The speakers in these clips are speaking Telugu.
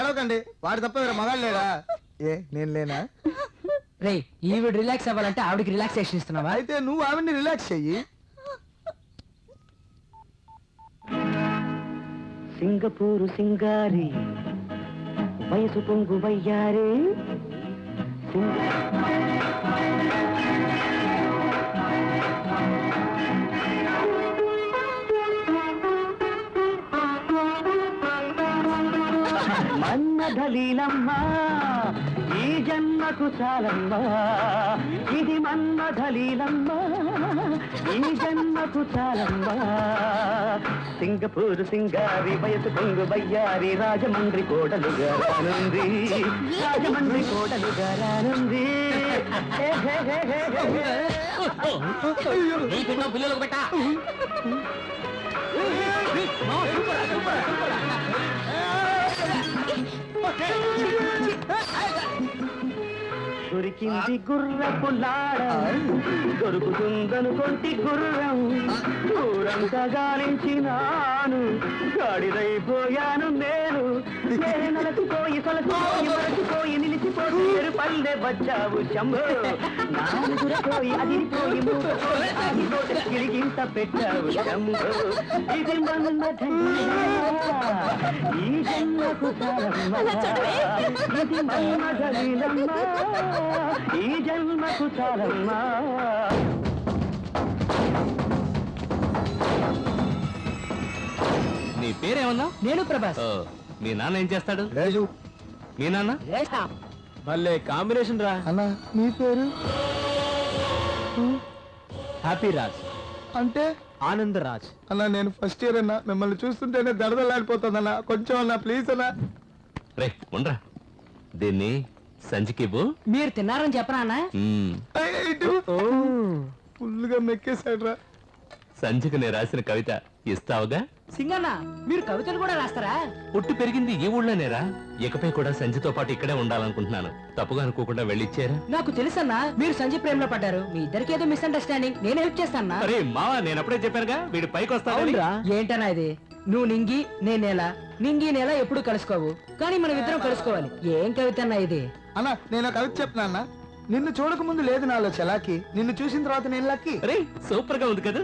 ఏడవకండి. వాడు తప్ప వేరే మగాడు లేడా? ఏ నేను లేనా? రే ఈవిడ రిలాక్స్ అవ్వాలంటే ఆవిడకి రిలాక్సేషన్ ఇస్తున్నావా? అయితే నువ్వు ఆవిడ్ని రిలాక్స్ చెయ్యి. సింగపూరు సింగారి వయసు పొంగు వయ్యారే. సింగ- మన్మధలీలమ్మా ఈ జన్మకు చాలమ్మా ఇది మన్మధలీలమ్మా ఈ జన్మకు చాలమ్మా సింగపూర్ సింగారి వయసు పొంగు బయ్యారి రాజమండ్రి కోడలుగా రానుంది రాజమండ్రి కోడలుగా రానుంది హే, హే, హే, హే, హే, హే. పిల్లలకు పెట్టా దొరికింది గుర్రపు లాడ దొరుకుతుందనుకొంటి గుర్రం. ఊరంతా గాలించినాను గాడిదైపోయాను నేను. నలసిపోయి సొలసిపోయి మరచిపోయి పల్లె బచ్చావు శంభో. నాలుగురపోయి అదిరిపోయి మూకపోయి ఆగిపోతే గిరిగింత పెట్టావు శంభో. ఇది మన్మథలీలా ఈ జన్మకు చాలమ్మా ఇది మన్మథలీలమ్మా ఈ జన్మకు చాలమ్మా నీ పేరేమన్నా? నేను ప్రభాస్. మీ నాన్న ఏం చేస్తాడు? రాజు. మీ నాన్న? భలే కాంబినేషన్ రా. అన్న నీ పేరు? హ్యాపీ రాజ్. అంటే? ఆనంద్ రాజ్. అన్న నేను ఫస్ట్ ఇయర్ అన్న. మిమ్మల్ని చూస్తుంటేనే దడదలాడిపోతుందన్న కొంచెం అన్న ప్లీజ్ అన్న. రే ఉండరా. దీన్ని సంచికివ్వు మీరు తిన్నారని చెప్పరా అన్న? ఇటు. ఫుల్గా మెక్కేశాడు రా సంచికి నేను రాసిన కవిత ఇస్తావుగా? సింగన్న మీరు కవితలు కూడా రాస్తారా? పుట్టి పెరిగింది ఈ ఊళ్ళోనేరా. ఇకపై కూడా సంచితో పాటు ఇక్కడే ఉండాలనుకుంటున్నాను. తప్పుగా అనుకోకుండా వెళ్ళిచ్చారా? నాకు తెలుసన్నా మీరు సంజయ్ ప్రేమలో పడ్డారు. మీ ఇద్దరికి ఏదో మిస్అండర్స్టాండింగ్ నేను హెల్ప్ చేస్తానా అరే మావా నేను అప్పుడే చెప్పానుగా వీడి పైకి అవునరా. ఏంటన్నా ఇది? నువ్వు నింగి నేను నేల. నింగి నేల ఎప్పుడు కలుసుకోవు. కానీ మనం ఇద్దరం కలుసుకోవాలి. ఏం కవిత అన్నా ఇది? అన్న నేను కవిత చెప్తున్నా అన్న నిన్ను చూడక ముందు లేదు నాలో చలాకి. నిన్ను చూసిన తర్వాత నేను లక్కి. అరే సూపర్గా ఉంది కదా.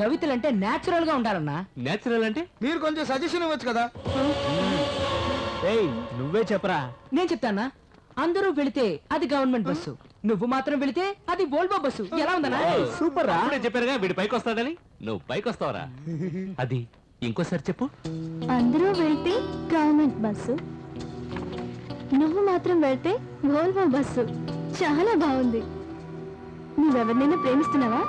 కవితలంటే నేచురల్గా ఉండాలన్నా. నేచురల్ అంటే? మీరు కొంచెం సజెషన్ ఇవ్వచ్చు కదా. ఏయ్ నువ్వే చెప్పరా. నేను చెప్తానా? అందరూ వెళితే అది గవర్నమెంట్ బస్సు. నువ్వు మాత్రం వెళితే అది వోల్వో బస్సు. ఎలా ఉందన్నా? సూపర్? రా అప్పుడే చెప్పారుగా వీడి పైకి వస్తాడని నువ్వు పైకి వస్తావరా అది ఇంకోసారి చెప్పు. అందరూ వెళ్తే గవర్నమెంట్ బస్సు. నువ్వు మాత్రం వెళ్తే వోల్వో బస్సు చాలా బాగుంది. నువ్వెవరినైనా ప్రేమిస్తున్నావా?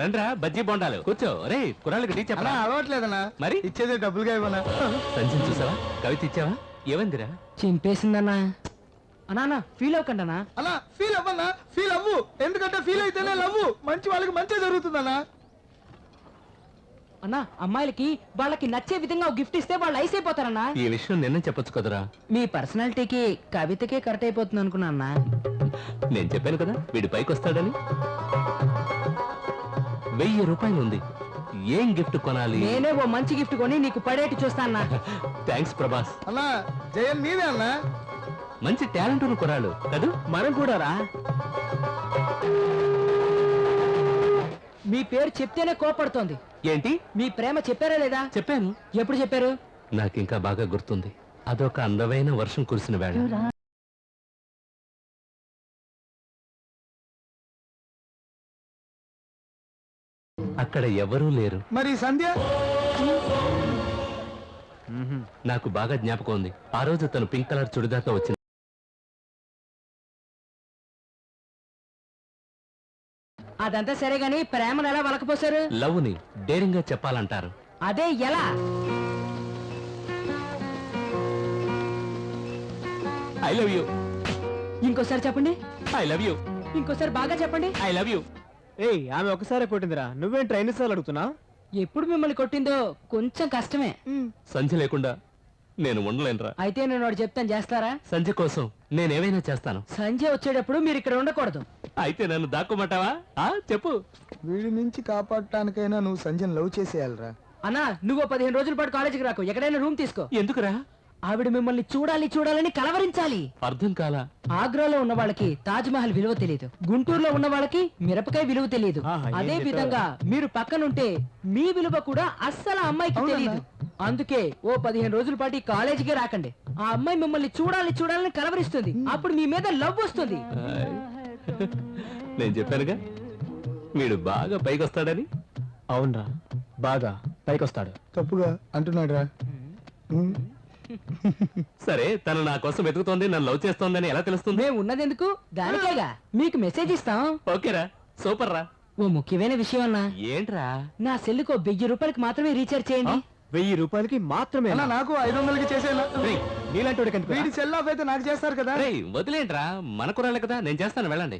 రండ్రా బజ్జీ బొండాలు. కూర్చో. రే కురాళ్ళకి టీ అలా చెప్పరా అలవాట్లేదన్నా. మరి? ఇచ్చేదే డబ్బులుగా ఇవ్వనా సంచిని చూసావా? కవిత ఇచ్చావా? ఏమందిరా చింపేసిందన్నా. అన్నా ఫీల్ అవ్వకండి అన్నా అన్నా ఫీల్ అవ్వన్నా ఫీల్ అవ్వు. ఎందుకంటే ఫీల్ అయితేనే లవ్వు. మంచి వాళ్ళకి మంచి జరుగుతుందన్నా. అన్నా అమ్మాయిలకి వాళ్ళకి నచ్చే విధంగా ఒక గిఫ్ట్ ఇస్తే వాళ్ళు ఐస్ అయిపోతారన్నా. ఈ విషయం నిన్న చెప్పొచ్చు కదరా. మీ పర్సనాలిటీకి కవితకే కరెక్ట్ అయిపోతుంది అనుకున్నా అన్నా. నేను చెప్పాను కదా వీడి పైకి వస్తాడని. వెయ్యి రూపాయలు ఉంది. ఏం గిఫ్ట్ కొనాలి? నేనే ఓ మంచి గిఫ్ట్ కొని నీకు పడేటి చూస్తా అన్నా. థ్యాంక్స్ ప్రభాస్. అన్నా జయం మీదే అన్నా? మంచి టాలెంట్ ఉన్న కురాడు కదూ? మనం కూడా రా. మీ పేరు చెప్తేనే కోపడుతోంది. ఏంటి? మీ ప్రేమ చెప్పారా లేదా? చెప్పాను. ఎప్పుడు చెప్పారు? నాకు ఇంకా బాగా గుర్తుంది. అదొక అందమైన వర్షం కురిసిన వేళ. అక్కడ ఎవరూ లేరు. మరి సంధ్య? నాకు బాగా జ్ఞాపకం ఉంది. ఆ రోజు తను పింక్ కలర్ చుడిదార్తో వచ్చింది అదంతా సరే గాని ప్రేమను ఎలా వలకపోసారు లవ్ని డేరింగ్గా చెప్పాలంటారు. అదే ఎలా? I love you. ఇంకోసారి చెప్పండి. I love you. ఇంకోసారి బాగా చెప్పండి. I love you. ఏయ్ ఆమె ఒకసారి కొట్టిందిరా. నువ్వేం ట్రైన్ సార్లు అడుగుతున్నా? ఎప్పుడు మిమ్మల్ని కొట్టిందో కొంచెం కష్టమే. సంధ్య లేకుండా నేను ఉండలేనురా. అయితే నేను వాడు చెప్తాను చేస్తారా? సంజయ్ కోసం నేనేమైనా చేస్తాను. సంజయ్ వచ్చేటప్పుడు మీరు ఇక్కడ ఉండకూడదు. అయితే నన్ను దాక్కోమంటావా? ఆ చెప్పు. వీడి నుంచి కాపాడటానికైనా నువ్వు సంజయ్ లవ్ చేసేయాలరా. అన్నా నువ్వు పదిహేను రోజుల పాటు కాలేజీకి రాకు. ఎక్కడైనా రూమ్ తీసుకో. ఎందుకురా? ఆవిడ మిమ్మల్ని చూడాలి చూడాలని కలవరించాలి. అర్థం కాలా? ఆగ్రాలో ఉన్న వాళ్ళకి తాజ్ మహల్ విలువ తెలియదు. గుంటూరులో ఉన్న వాళ్ళకి మిరపకాయ విలువ తెలియదు. ఆహా, ఏం అదే? విధంగా మీరు పక్కనుంటే మీ విలువ కూడా అస్సలు ఆ అమ్మాయికి. తెలియదు. అందుకే ఓ పదిహేను రోజుల పాటు ఈ కాలేజీకి రాకండి. ఆ అమ్మాయి మిమ్మల్ని చూడాలి చూడాలని కలవరిస్తుంది. అప్పుడు మీ మీద లవ్ వస్తుంది. ఆయ్. నేను చెప్పానుగా వీడు బాగా పైకి వస్తాడని అవునరా బాగా పైకొస్తాడు. తప్పుగా అంటున్నాడు రా సరే తను నా కోసం వెతుకుతోంది నన్ను లవ్ చేస్తోందని ఎలా తెలుస్తుంది? మేము ఉన్నదెందుకు? దానికేగా? మీకు మెసేజ్ ఇస్తాం. ఓకేరా సూపర్ రా ఓ ముఖ్యమైన విషయం అన్నా. ఏంట్రా? నా సెల్లుకు ఓ వెయ్యి రూపాయలకి మాత్రమే రీఛార్జ్ చేయండి. వెయ్యి రూపాయలకి మాత్రమే అన్నా నాకు ఐదు వందలకి చేసేలా. నీలాంటి సెల్ ఆఫ్ అయితే నాకు చేస్తారు కదా. వదిలేంట్రా. మన కురాలే కదా. నేను చేస్తాను వెళ్ళండి.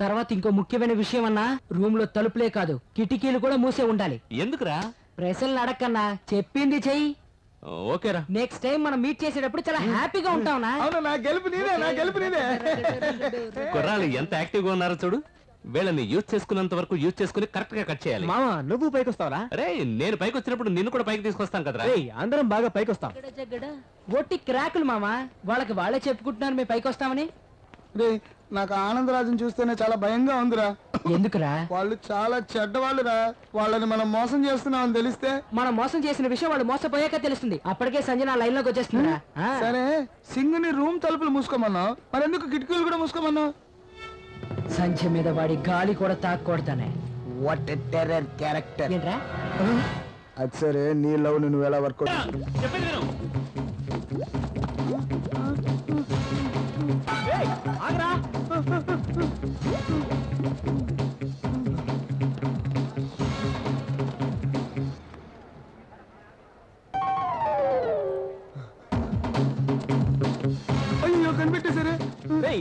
తర్వాత ఇంకో ముఖ్యమైన విషయం అన్నా రూమ్లో తలుపులే కాదు కిటికీలు కూడా మూసే ఉండాలి. ఎందుకురా? ప్రశ్నలు అడక్కన్నా చెప్పింది చెయ్యి. ఓకేరా. నెక్స్ట్ టైం మనం మీట్ చేసేటప్పుడు చాలా హ్యాపీగా అవును నా గెలుపు నీదే నా గెలుపు నీదే. కుర్రాళ్ళు ఎంత యాక్టివ్గా ఉన్నారో చూడు. వీళ్ళని యూజ్ చేసుకున్నంత వరకు యూజ్ చేసుకుని కరెక్ట్గా కట్ చేయాలి. మామ నువ్వు పైకొస్తావరా? అరే నేను పైకి వచ్చినప్పుడు నిన్ను కూడా పైకి తీసుకొస్తాను కదరా. రేయ్ అందరం బాగా పైకొస్తాం. ఒట్టి క్రాకులు మామా వాళ్ళకి వాళ్ళే చెప్పుకుంటున్నారు మేము పైకి వస్తామని రే నాకు ఆనందరాజుని చూస్తేనే చాలా భయంగా ఉందిరా. ఎందుకురా? వాళ్ళు చాలా చెడ్డవాళ్ళురా. వాళ్ళని మనం మోసం చేస్తున్నామని తెలిస్తే మనం మోసం చేసిన విషయం వాళ్ళు మోసపోయాక తెలుస్తుంది. అప్పటికే సంజన లైన్లోకి వచ్చేస్తున్నారా. సరే సింగుని రూమ్ తలుపులు మూసుకోమన్నావు. మరెందుకు కిటికీలు కూడా మూసుకోమన్నావు? సంధ్య మీద వాడి గాలి కూడా తాకూడదనే వాట్ టెర్రర్ క్యారెక్టర్ ఏంట్రా? అది సరే నీ లవ్ నువ్వు ఎలా వర్క్ చెప్పేది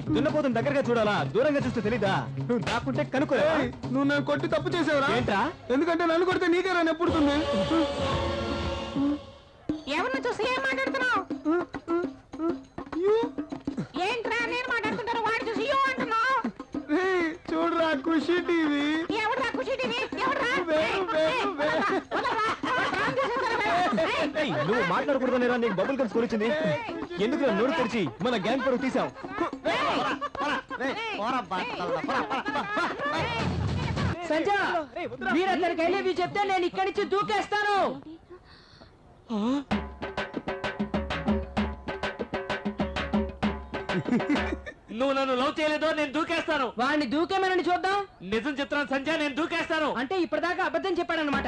దున్నపోతుని దగ్గరగా చూడాలా? దూరంగా చూస్తే తెలీదా? నువ్వు దాక్కుంటే కనుక్కోరా ఏయ్, నువ్వు నన్ను కొట్టి తప్పు చేసావురా? ఏంట్రా? ఎందుకంటే నన్ను కొడితే నీకే రా ఎప్పుడుతుంది? ఎవరిని చూసి ఏం మాట్లాడుతున్నావు? ఏంట్రా నేను మాట్లాడుతుంటాను వాడు చూసి యో అంటున్నావు? చూడరా ఖుషి టీవీ. ఎవడ్రా ఖుషి ఎవడ్రా? నువ్వు మాట్లాడకూడదనేరా నీకు బబుల్ గమ్ స్కోర్ ఇచ్చింది ఎందుకు నోరు తెరిచి మన గ్యాంగ్ పరువు తీసావు సంజ మీరు చెప్తే నేను ఇక్కడి నుంచి దూకేస్తాను నువ్వు నన్ను లవ్ చేయలేదో నేను దూకేస్తాను. వాడిని దూకేమనని చూద్దాం. నిజం చెప్తున్నాను సంజయ్ నేను దూకేస్తాను. అంటే ఇప్పటిదాకా అబద్ధం చెప్పాడనమాట?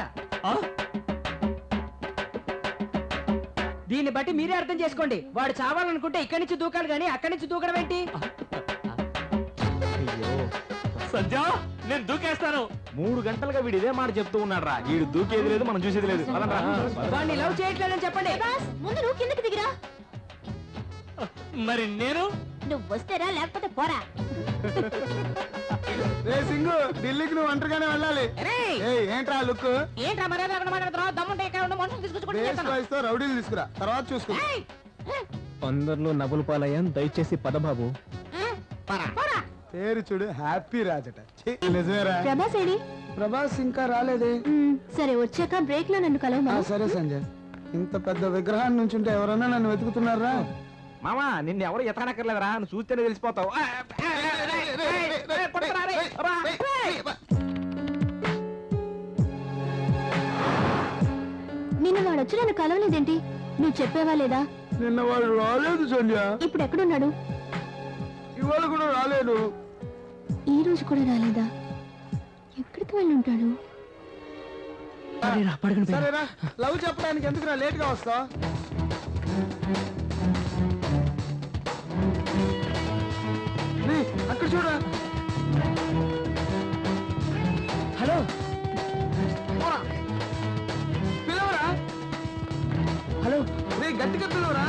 దీన్ని బట్టి మీరే అర్థం చేసుకోండి. వాడు చావాలనుకుంటే ఇక్కడి నుంచి దూకాలి కానీ అక్కడి నుంచి దూకడం ఏంటి? నేను దూకేస్తాను. మూడు గంటలుగా వీడు ఇదే మాట చెప్తూ ఉన్నాడు రా వీడు దూకేది లేదు మనం చూసేది లేదు. వాడిని లవ్ చేయట్లేదని చెప్పండి. ముందు నువ్వు కిందకి దిగిరా. మరి నేను? నువ్వు వస్తేరా లేకపోతే పోరా. రే సింగు ఢిల్లీకి నువ్వు ఒంటరిగానే వెళ్ళాలి. రేయ్, ఏయ్ ఏంట్రా లుక్ ఏంట్రా మర్యాద లేకుండా మాట్లాడుతున్నావు? దమ్ముంటే ఇక్కడ ఉన్న మనుషులు తీసుకొచ్చి కొట్టి చేస్తాను. వయసుతో రౌడీలు తీసుకురా. తర్వాత చూసుకో ఏయ్, ఏయ్, అందరిలో నవ్వుల పాలయ్యాం. దయచేసి పదబాబు. పోరా. పేరు. చూడు హ్యాపీ రాజట. ఛీ, నిజమేరా? ప్రభాస్ ఇంకా రాలేదే. సరే వచ్చాక బ్రేక్లో నన్ను ఆ, కలవమా సరే సంజయ్. ఇంత పెద్ద విగ్రహాన్ని నుంచి ఉంటే ఎవరన్నా నన్ను వెతుకుతున్నారా? మామా నిన్ను ఎవరు ఎతకనక్కర్లేదురా. నువ్వు చూస్తేనే తెలిసిపోతావు. ఆ, ఆ, వాడొచ్చి నన్ను కలవలేదేంటి నువ్వు చెప్పేవా లేదా? నిన్న వాడు రాలేదు సంజయ్ ఇప్పుడు ఎక్కడున్నాడు? ఇవాళ కూడా రాలేదు. ఈ రోజు కూడా రాలేదా? ఎక్కడికి వెళ్ళి ఉంటాడు లవ్ చెప్పడానికి ఎందుకు రా? లేట్గా వస్తా అక్కడ చూడరా గట్టిగా పిలవరా?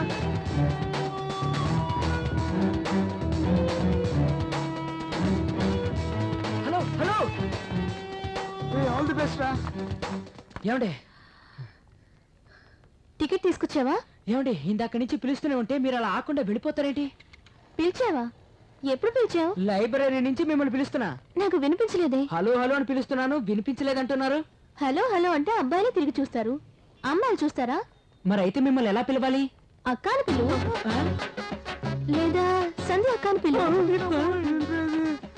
Hello hello. All the best రా. ఏమండే? టికెట్ తీసుకొచ్చావా? ఏమండి ఇందాక నుంచి పిలుస్తూనే ఉంటే మీరు అలా ఆకుండా వెళ్ళిపోతారేంటి? పిలిచావా? ఎప్పుడు పిలిచావు? లైబ్రరీ నుంచి మిమ్మల్ని పిలుస్తున్నా. నాకు వినిపించలేదే. హలో హలో అని పిలుస్తున్నాను వినిపించలేదంటున్నారు. హలో హలో అంటే అబ్బాయిలే తిరిగి చూస్తారు. అమ్మాయిలు చూస్తారా? మరి అయితే మిమ్మల్ని ఎలా పిలవాలి? అక్కాని పిలువు? లేదా సంధ్య అక్కాని పిలువు.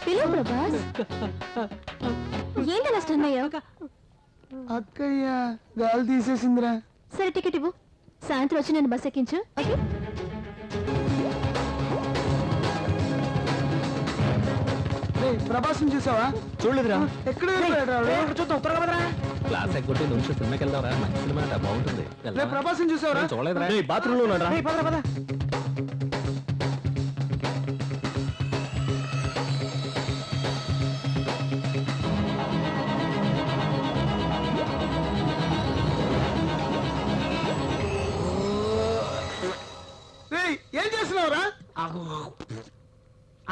పిలువు ప్రభాస్. ఏంటి నష్టం అక్కయ్య గాలి తీసేసిందిరా. సరే టికెట్ ఇవ్వు. సాయంత్రం వచ్చి నేను బస్ ఎక్కించు. ఓకే? రేయ్, ప్రభాస్ని చూసావా? చూడలేదురా. ఎక్కడ? చూద్దాం త్వరగా. క్లాస్ ఎగ్గొట్టి నిమిషం సినిమాకి వెళ్దాంరా. మంచి సినిమా అంట బాగుంటుంది? ప్రభాస్ని చూసావరా? చూడలేదురా. పదరా, పద. రేయ్, ఏం చేస్తున్నావురా?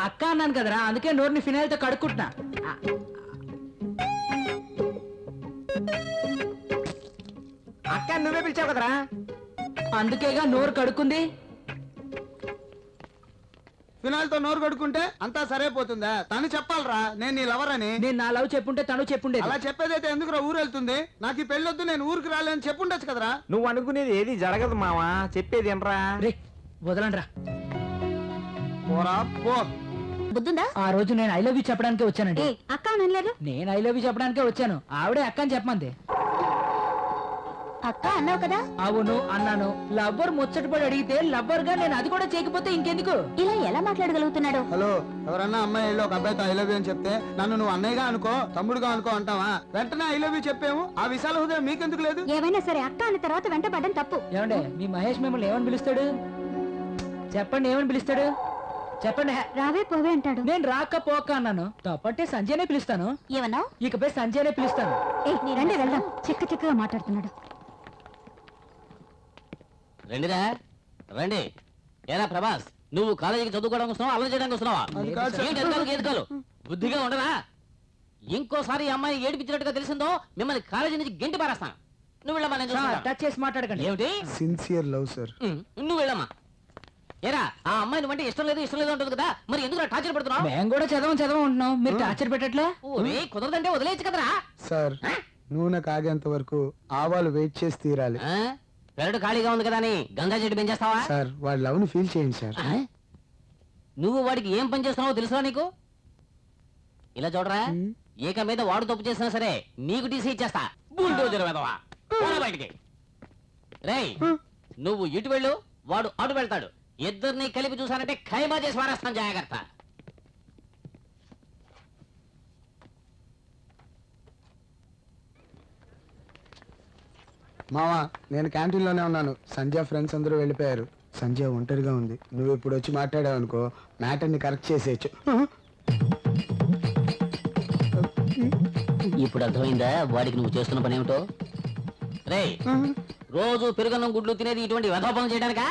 అక్క అన్నాను కదరా అందుకే నోరుని ఫినాయిల్తో కడుక్కుంటున్నా అక్క నువ్వే పిలిచావు కదరా? అందుకేగా నోరు కడుక్కుంది? ఫినాయిల్తో నోరు కడుక్కుంటే అంతా సరైపోతుందా తను చెప్పాలరా నేను నీ లవర్ అని. నేను నా లవ్ చెప్పుంటే తను చెప్పుండేది. అలా చెప్పేదైతే ఎందుకురా ఊరు వెళ్తుంది నాకు ఈ పెళ్ళొద్దు నేను ఊరికి రాలేని చెప్పుండొచ్చు కదరా. నువ్వు అనుకునేది ఏది జరగదు మావా? చెప్పేది ఏంట్రా? రే వదలండ్రా. పోరా పో. బుద్ధుందా? ఆ రోజు నేను ఐ లవ్ యూ చెప్పడానికే వచ్చానండి. ఏ అక్క అనలేదు నేను ఐ లవ్ యూ చెప్పడానికే వచ్చాను. ఆవిడే అక్క అని చెప్పమంది. అక్క అన్నావు కదా? అవును అన్నాను. లవ్వర్ ముచ్చటపడి అడిగితే లవ్వర్గా నేను అది కూడా చేయకపోతే ఇంకెందుకు? ఇలా ఎలా మాట్లాడగలుగుతున్నాడు? హలో ఎవరన్నా అమ్మాయి వెళ్ళి ఒక అబ్బాయితో ఐ లవ్ యూ అని చెప్తే నన్ను నువ్వు అన్నయ్యగా అనుకో తమ్ముడుగా అనుకో అంటావా? వెంటనే ఐ లవ్ యూ చెప్పాము. ఆ విశాల హృదయం మీకెందుకు లేదు? ఏమైనా సరే అక్క అన్న తర్వాత వెంటబడ్డం తప్పు. ఏమండే మీ మహేష్ మిమ్మల్ని ఏమని పిలుస్తాడు? చెప్పండి ఏమని పిలుస్తాడు? చెప్పండి. రావే పోవే అంటాడు. నేను రాక పోక అన్నాను. తప్పంటే సంజయ్నే పిలుస్తాను. ఏమన్నావు? ఇకపై సంజయ్నే పిలుస్తాను. రండి వెళ్దాం. చిక్క చిక్కగా మాట్లాడుతున్నాడు. రండిరా. రండి. ఏరా ప్రభాస్ నువ్వు కాలేజీకి చదువుకోవడానికి వస్తున్నావా అల్లరి చేయడానికి వస్తున్నావా? ఎదగాలు బుద్ధిగా ఉండరా? ఇంకోసారి ఈ అమ్మాయి ఏడిపించినట్టుగా తెలిసిందో మిమ్మల్ని కాలేజీ నుంచి గెంటి పారేస్తాను. నువ్వు వెళ్ళమ్మా. టచ్ చేసి మాట్లాడకండి. ఏమిటి? సిన్సియర్ లవ్ సార్ నువ్వు వెళ్ళమ్మా. ఏరా ఆ అమ్మాయి నువ్వంటే ఇష్టం లేదు ఇష్టం లేదు అంటుంది కదా మరి ఎందుకు టార్చర్ పెడుతున్నావు? మేము కూడా చదవం చదవం ఉంటున్నాం. మీరు టార్చర్ పెట్టట్లే? ఓరే కుదరదంటే వదిలేయచ్చు కదరా. సార్ నూనె కాగేంత వరకు ఆవాలు వెయిట్ చేసి తీరాలి. ఆ? పెరడు ఖాళీగా ఉంది కదా అని గంగా చెట్టు పెంచేస్తావా? సార్ వాడి లవ్ని ఫీల్ చేయండి సార్. ఆ? నువ్వు వాడికి ఏం పని చేస్తున్నావో తెలుసా నీకు? ఇలా చూడరా ఏక మీద వాడు తప్పు చేసినా సరే నీకు టీసీ ఇచ్చేస్తా. బుల్డోజర్ వెదవా. పోరా బయటికి. రేయ్ నువ్వు ఇటు వెళ్ళు వాడు అటు వెళ్తాడు. ఇద్దరిని కలిపి చూసానంటే ఖైమా చేసి మారేస్తాను జాగ్రత్త. మావా నేను క్యాంటీన్లోనే ఉన్నాను. సంజయ్ ఫ్రెండ్స్ అందరూ వెళ్ళిపోయారు. సంజయ్ ఒంటరిగా ఉంది. నువ్వు ఇప్పుడు వచ్చి మాట్లాడావు అనుకో మ్యాటర్ని కరెక్ట్ చేసేయచ్చు. ఇప్పుడు అర్థమైందా? వాడికి నువ్వు చేస్తున్న పని ఏమిటో రేయ్ రోజు పెరుగన్నం గుడ్లు తినేది ఇటువంటి పనులు చేయడానికా?